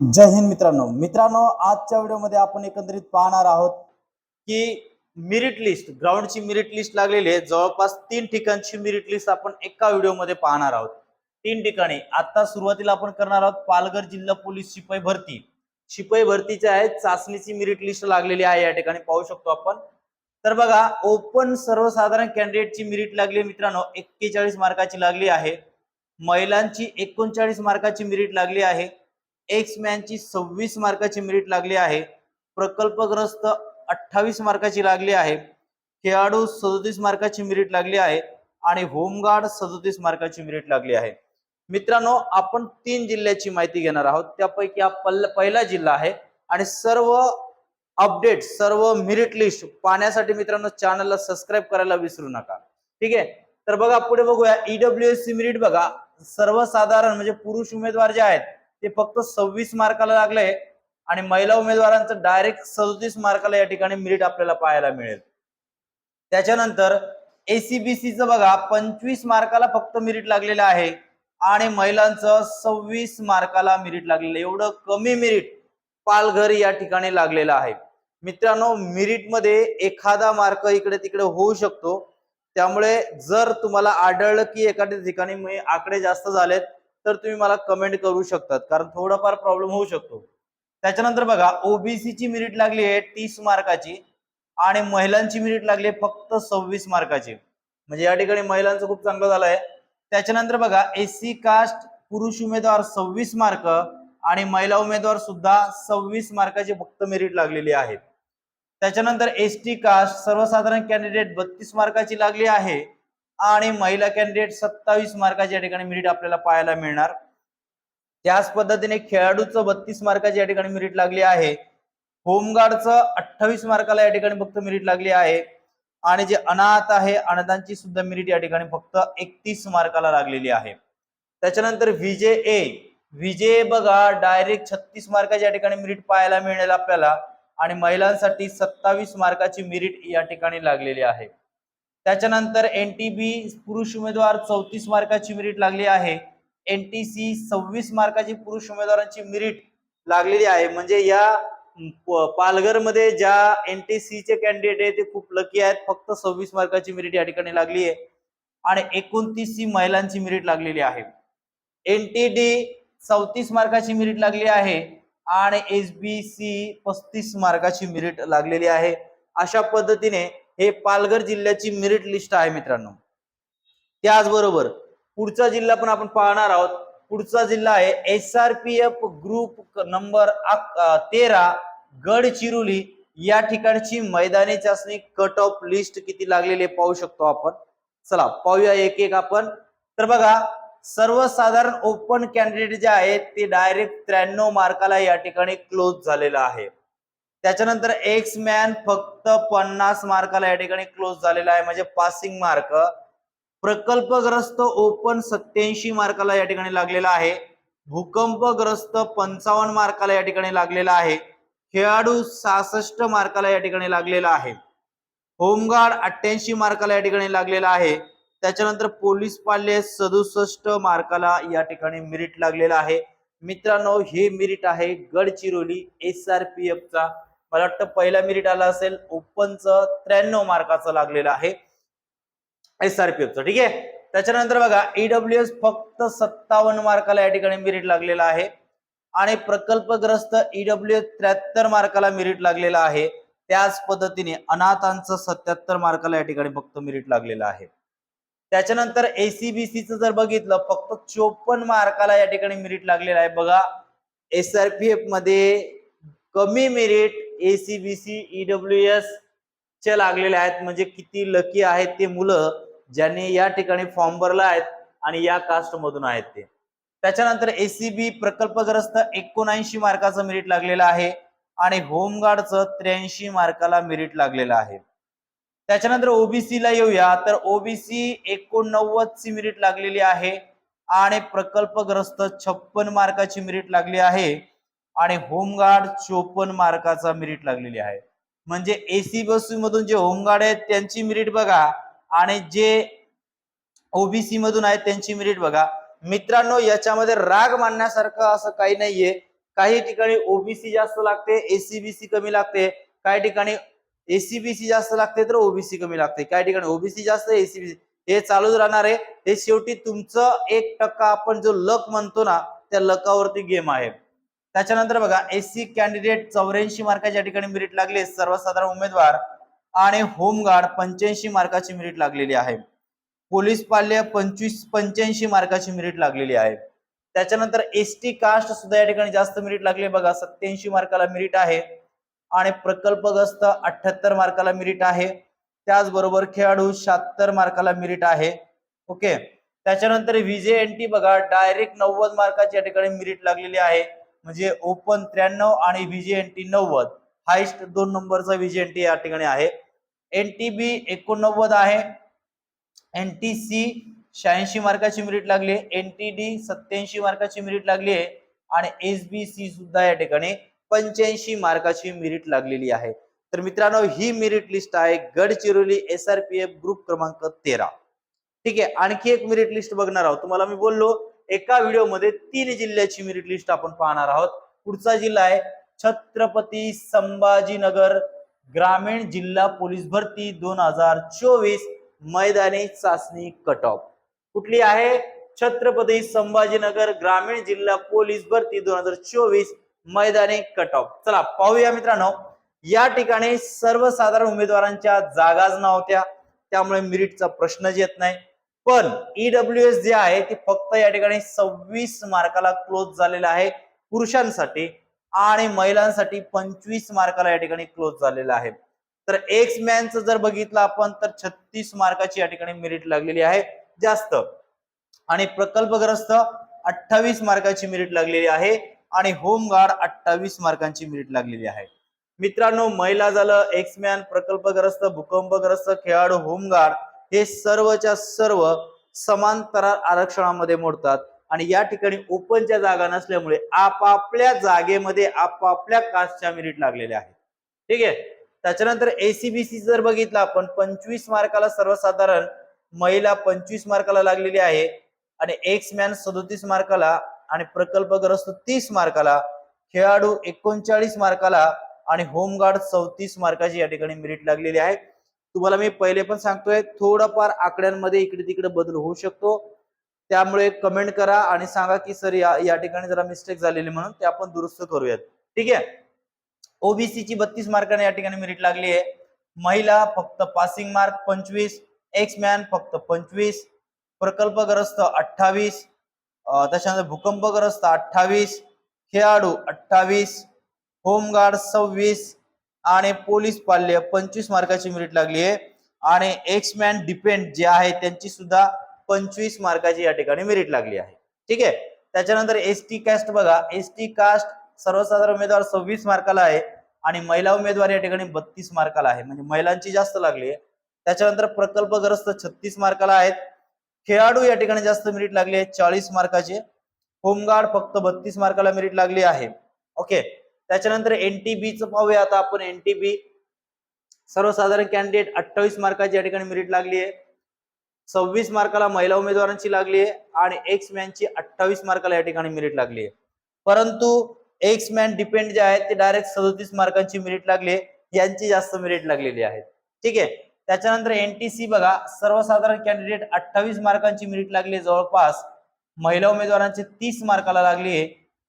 जय हिंद मित्रांनो. मित्रांनो आजच्या व्हिडिओमध्ये आपण एकंदरीत पाहणार आहोत की मिरिट लिस्ट ग्राउंडची मिरिट लिस्ट लागलेली आहे. जवळपास तीन ठिकाणची मिरिट लिस्ट आपण एका व्हिडिओमध्ये पाहणार आहोत. तीन ठिकाणी. आता सुरुवातीला आपण करणार आहोत पालघर जिल्हा पोलीस शिपाई भरती. शिपाई भरतीच्या आहेत चाचणीची मिरिट लिस्ट लागलेली आहे या ठिकाणी पाहू शकतो आपण. तर बघा ओपन सर्वसाधारण कॅन्डिडेटची मिरिट लागली मित्रांनो. एक्केचाळीस मार्काची लागली आहे. महिलांची एकोणचाळीस मार्काची मिरिट लागली आहे. एक्स मॅनची सव्वीस मार्काची मेरिट लागली आहे. प्रकल्पग्रस्त अठ्ठावीस मार्काची लागली आहे. खेळाडू सदोतीस मार्काची मेरिट लागली आहे आणि होमगार्ड सदोतीस मार्काची मेरिट लागली आहे. मित्रांनो आपण तीन जिल्ह्याची माहिती घेणार आहोत. त्यापैकी हा पल्ल- पहिला जिल्हा आहे आणि सर्व अपडेट सर्व मेरिट लिस्ट पाहण्यासाठी मित्रांनो चॅनलला सबस्क्राईब करायला विसरू नका. ठीक आहे? तर बघा पुढे बघूया. ईडब्ल्यू एस सी मेरिट बघा. सर्वसाधारण म्हणजे पुरुष उमेदवार जे आहेत ते फक्त सव्वीस मार्काला लागले आणि महिला उमेदवारांचं डायरेक्ट सदोतीस मार्काला या ठिकाणी मिरिट आपल्याला पाहायला मिळेल. त्याच्यानंतर एसीबीसीचं बघा पंचवीस मार्काला फक्त मिरिट लागलेलं आहे आणि महिलांचं सव्वीस मार्काला मिरिट लागलेलं आहे. एवढं कमी मिरिट पालघर या ठिकाणी लागलेलं आहे. मित्रांनो मिरिटमध्ये एखादा मार्क इकडे तिकडे होऊ शकतो. त्यामुळे जर तुम्हाला आढळलं की एखाद्या ठिकाणी आकडे जास्त झालेत तर तुम्ही मला कमेंट करू शकतात. कारण थोडाफार प्रॉब्लेम होऊ शकतो. त्याच्यानंतर बघा ओबीसी ची मेरिट लागली आहे तीस मार्काची आणि महिलांची मेरिट लागली आहे फक्त सव्वीस मार्काची. म्हणजे या ठिकाणी महिलांचं खूप चांगलं झालं आहे त्याच्यानंतर बघा एससी कास्ट पुरुष उमेदवार सव्वीस मार्क आणि महिला उमेदवार सुद्धा सव्वीस मार्काची फक्त मेरिट लागलेली आहे. त्याच्यानंतर एस टी कास्ट सर्वसाधारण कॅन्डिडेट बत्तीस मार्काची लागली आहे. आणि महिला कॅन्डिडेट सत्तावीस मार्काची या ठिकाणी मिरिट आपल्याला पाहायला मिळणार. त्याच पद्धतीने खेळाडूचं बत्तीस मार्काची या ठिकाणी मिरिट लागली आहे. होमगार्डचं अठ्ठावीस मार्काला या ठिकाणी फक्त मिरिट लागली आहे. आणि जे अनाथ आहे अनाथांची सुद्धा मिरिट या ठिकाणी फक्त एकतीस मार्काला लागलेली आहे. त्याच्यानंतर विजे ए विजे बघा डायरेक्ट छत्तीस मार्काची या ठिकाणी मिरिट पाहायला मिळेल आपल्याला. आणि महिलांसाठी सत्तावीस मार्काची मिरिट या ठिकाणी लागलेली आहे. त्याच्यानंतर एन टी बी पुरुष उमेदवार चौतीस मार्काची मेरिट लागली आहे. एन टी सी सव्वीस मार्काची पुरुष उमेदवारांची मेरिट लागलेली आहे. म्हणजे या पालघरमध्ये ज्या एन टी सीचे कॅन्डिडेट आहे ते खूप लकी आहेत. फक्त सव्वीस मार्काची मेरिट या ठिकाणी लागली आहे. आणि एकोणतीस सी महिलांची मेरिट लागलेली आहे. एन टी डी चौतीस मार्काची मेरिट लागली आहे. आणि एस बी सी पस्तीस मार्काची मेरिट लागलेली आहे. अशा पद्धतीने हे पालघर जिल्ह्याची मेरिट लिस्ट आहे मित्रांनो. त्याचबरोबर पुढचा जिल्हा पण आपण पाहणार आहोत. पुढचा जिल्हा आहे S R P F group number तेरा गडचिरोली. या ठिकाणची मैदानी चाचणी कट ऑफ लिस्ट किती लागलेली आहे पाहू शकतो आपण. चला पाहूया एक एक आपण. तर बघा सर्वसाधारण ओपन कॅन्डिडेट जे आहेत ते डायरेक्ट त्र्याण्णव मार्काला या ठिकाणी क्लोज झालेलं आहे. त्याच्यानंतर एक्स मॅन फक्त पन्नास मार्काला या ठिकाणी क्लोज झालेला आहे. म्हणजे पासिंग मार्क प्रकल्पग्रस्त ओपन सत्याऐंशी मार्काला या ठिकाणी लागलेला आहे. भूकंपग्रस्त पंचावन्न मार्काला या ठिकाणी लागलेला आहे. खेळाडू सहासष्ट मार्काला या ठिकाणी लागलेला आहे. होमगार्ड अठ्ठ्याऐंशी मार्काला या ठिकाणी लागलेला आहे. त्याच्यानंतर पोलीस पाल्य सदुसष्ट मार्काला या ठिकाणी मिरिट लागलेला आहे. मित्रांनो हे मिरिट आहे Gadchiroli S R P F चा. मला वाटतं पहिला मिरिट आला असेल ओपनचं त्र्याण्णव मार्काचं लागलेलं आहे. एसआरपीएफचं ठीक आहे? त्याच्यानंतर बघा ईडब्ल्यू एस फक्त सत्तावन्न मार्काला या ठिकाणी मिरिट लागलेला आहे. आणि प्रकल्पग्रस्त ईडब्ल्यू एस त्र्याहत्तर मार्काला मिरिट लागलेला आहे. त्याच पद्धतीने अनाथांचं सत्याहत्तर मार्काला या ठिकाणी फक्त मिरिट लागलेलं आहे. त्याच्यानंतर एसीबीसीचं जर बघितलं फक्त चोपन्न मार्काला या ठिकाणी मिरिट लागलेलं आहे. बघा एस आर पी एफमध्ये कमी मेरिट एसीबीसी ईडब्ल्यू एस चे लागलेले आहेत. म्हणजे किती लकी आहेत ते मुलं ज्यांनी या ठिकाणी फॉर्म भरला आहेत आणि या कास्ट मधून आहेत ते. त्याच्यानंतर एसीबी प्रकल्पग्रस्त एकोणऐंशी मार्काचं मेरिट लागलेलं आहे आणि होमगार्डचं त्र्याऐंशी मार्काला मेरिट लागलेलं आहे. त्याच्यानंतर ओबीसी ला येऊया. तर ओबीसी एकोणनव्वद ची मेरिट लागलेली आहे आणि प्रकल्पग्रस्त छप्पन मार्काची मेरिट लागली आहे. आणि होमगार्ड चोपन्न मार्काचा मेरिट लागलेली आहे. म्हणजे एसी बस मधून जे होमगार्ड आहेत त्यांची मेरिट बघा. आणि जे ओबीसी मधून आहेत त्यांची मेरिट बघा. मित्रांनो याच्यामध्ये राग मानण्यासारखं असं काही नाहीये. काही ठिकाणी ओबीसी जास्त लागते एसीबीसी कमी लागते. काही ठिकाणी एसीबीसी जास्त लागते तर ओबीसी कमी लागते. काही ठिकाणी ओबीसी जास्त एसीबीसी हे चालूच राहणार आहे. हे शेवटी तुमचं एक टक्का आपण जो लक म्हणतो ना त्या लकावरती गेम आहे. त्याच्यानंतर बघा एससी कॅन्डिडेट चौऱ्याऐंशी मार्काच्या ठिकाणी मेरिट लागले सर्वसाधारण उमेदवार आणि होमगार्ड पंच्याऐंशी मार्काची मेरिट लागलेली आहे. पोलीस पाल्य पंचवीस पंच्याऐंशी मार्काची मेरिट लागलेली आहे. त्याच्यानंतर एस टी कास्ट सुद्धा या ठिकाणी जास्त मेरिट लागले बघा सत्याऐंशी मार्काला मेरिट आहे. आणि प्रकल्पग्रस्त अठ्याहत्तर मार्काला मेरिट आहे. त्याचबरोबर खेळाडू शहात्तर मार्काला मेरिट आहे. ओके त्याच्यानंतर विजे एन टी बघा डायरेक्ट नव्वद मार्काची या ठिकाणी मेरिट लागलेली आहे. म्हणजे ओपन त्र्याण्णव आणि विजे एन टी नव्वद. हायस्ट दोन नंबरचा विजे एन टी या ठिकाणी आहे. एन टी बी एकोणनव्वद आहे. एन टी सी शहाऐंशी मार्काची मेरिट लागली एन टी डी सत्याऐंशी मार्काची मेरिट लागली आहे. आणि एस बी सी सुद्धा या ठिकाणी पंच्याऐंशी मार्काची मेरिट लागलेली आहे. तर मित्रांनो ही मेरिट लिस्ट आहे Gadchiroli S R P F group क्रमांक तेरा. ठीक आहे आणखी एक मेरिट लिस्ट बघणार आहोत. तुम्हाला मी बोललो एका व्हिडिओमध्ये तीन जिल्ह्याची मेरिट लिस्ट आपण पाहणार आहोत. पुढचा जिल्हा आहे छत्रपती संभाजीनगर. ग्रामीण जिल्हा पोलीस भरती दोन हजार चोवीस मैदानी चाचणी कट ऑफ कुठली आहे? छत्रपती संभाजीनगर ग्रामीण जिल्हा पोलीस भरती दोन हजार चोवीस मैदानी कट ऑफ चला पाहूया मित्रांनो. या ठिकाणी सर्वसाधारण उमेदवारांच्या जागाच नव्हत्या त्यामुळे मिरिटचा प्रश्नच येत नाही. पण ईडब्ल्यू एस जे आहे ते फक्त या ठिकाणी सव्वीस मार्काला क्लोज झालेलं आहे. पुरुषांसाठी आणि महिलांसाठी पंचवीस मार्काला या ठिकाणी क्लोज झालेलं आहे. तर एक्स मॅनचं जर बघितलं आपण तर छत्तीस मार्काची या ठिकाणी मेरिट लागलेली आहे. जास्त. आणि प्रकल्पग्रस्त अठ्ठावीस मार्काची मेरिट लागलेली आहे. आणि होमगार्ड अठ्ठावीस मार्कांची मेरिट लागलेली आहे. मित्रांनो महिला झालं एक्समॅन प्रकल्पग्रस्त भूकंपग्रस्त खेळाडू होमगार्ड. हे सर्वच्या सर्व समांतर आरक्षणामध्ये मोडतात. आणि या ठिकाणी ओपनच्या जागा नसल्यामुळे आपापल्या जागेमध्ये आपापल्या कास्टच्या मेरिट लागलेल्या आहेत. ठीक आहे? त्याच्यानंतर एसीबीसी जर बघितलं आपण पंचवीस मार्काला सर्वसाधारण महिला पंचवीस मार्काला लागलेली आहे आणि एक्स मॅन सदोतीस मार्काला आणि प्रकल्पग्रस्त तीस मार्काला खेळाडू एकोणचाळीस मार्काला आणि होमगार्ड चौतीस मार्काची या ठिकाणी मेरिट लागलेली आहे. तुम्हाला मी पहिले पण सांगतोय थोडंफार आकड्यांमध्ये इकडे तिकडे बदल होऊ शकतो. त्यामुळे कमेंट करा आणि सांगा की सर या या ठिकाणी जरा मिस्टेक झालेली म्हणून ते आपण दुरुस्त करूयात. ठीक आहे? ओबीसी ची बत्तीस मार्काने या ठिकाणी मेरिट लागली आहे. महिला फक्त पासिंग मार्क पंचवीस. एक्स मॅन फक्त पंचवीस. प्रकल्पग्रस्त अठ्ठावीस. त्याच्यानंतर भूकंपग्रस्त अठ्ठावीस. खेळाडू अठ्ठावीस. होमगार्ड सव्वीस. आणि पोलीस पाल्य पंचवीस मार्काची मेरिट लागली आहे. आणि एक्स मॅन डिपेंड जे आहे त्यांची सुद्धा पंचवीस मार्काची या ठिकाणी मेरिट लागली आहे. ठीक आहे? त्याच्यानंतर एस टी कास्ट बघा. एस टी कास्ट सर्वसाधारण उमेदवार सव्वीस मार्काला आहे आणि महिला उमेदवार या ठिकाणी बत्तीस मार्काला आहे. म्हणजे महिलांची जास्त लागली आहे. त्याच्यानंतर प्रकल्पग्रस्त छत्तीस मार्काला आहेत. खेळाडू या ठिकाणी जास्त मेरिट लागली आहे. चाळीस मार्काचे. होमगार्ड फक्त बत्तीस मार्काला मेरिट लागली आहे. ओके? त्याच्यानंतर एनटीबीचं पाहूया आता आपण. एनटीबी सर्वसाधारण कॅन्डिडेट अठ्ठावीस मार्काची या ठिकाणी मेरिट लागली आहे सव्वीस मार्काला महिला उमेदवारांची लागली आहे आणि एक्स मॅनची अठ्ठावीस मार्काला या ठिकाणी मेरिट लागली आहे परंतु एक्स मॅन डिपेंड जे आहेत ते डायरेक्ट सदोतीस मार्कांची मेरिट लागली आहे यांची जास्त मेरिट लागलेली आहे. ठीक आहे? त्याच्यानंतर एनटीसी बघा. सर्वसाधारण कॅन्डिडेट अठ्ठावीस मार्कांची मेरिट लागली आहे जवळपास. महिला उमेदवारांची तीस मार्काला लागली आहे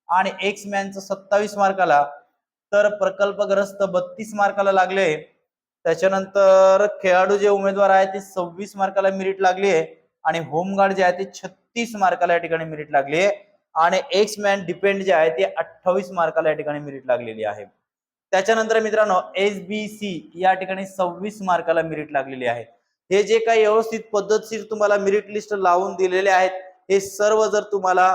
आणि एक्स मॅनचं सत्तावीस मार्काला तर प्रकल्पग्रस्त बत्तीस मार्काला लागले. त्याच्यानंतर खेळाडू जे उमेदवार आहेत ते सव्वीस मार्काला मेरिट लागली आहे. आणि होमगार्ड जे आहे ते छत्तीस मार्काला या ठिकाणी मेरिट लागली आहे. आणि एक्स मॅन डिपेंड जे आहे ते अठ्ठावीस मार्काला या ठिकाणी मेरिट लागलेली आहे. त्याच्यानंतर मित्रांनो एस बी सी या ठिकाणी सव्वीस मार्काला मेरिट लागलेली आहे. हे जे काही व्यवस्थित पद्धतशीर तुम्हाला मेरिट लिस्ट लावून दिलेले आहेत हे सर्व जर तुम्हाला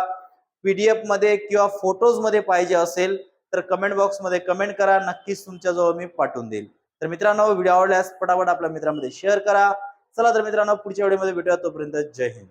पीडीएफमध्ये किंवा फोटोजमध्ये पाहिजे असेल तर कमेंट बॉक्समध्ये कमेंट करा. नक्कीच तुमच्याजवळ मी पाठवून देईल. तर मित्रांनो व्हिडिओ आवडल्यास पटापट आपल्या मित्रांमध्ये शेअर करा. चला तर मित्रांनो पुढच्या व्हिडिओमध्ये भेटूया. तोपर्यंत जय हिंद.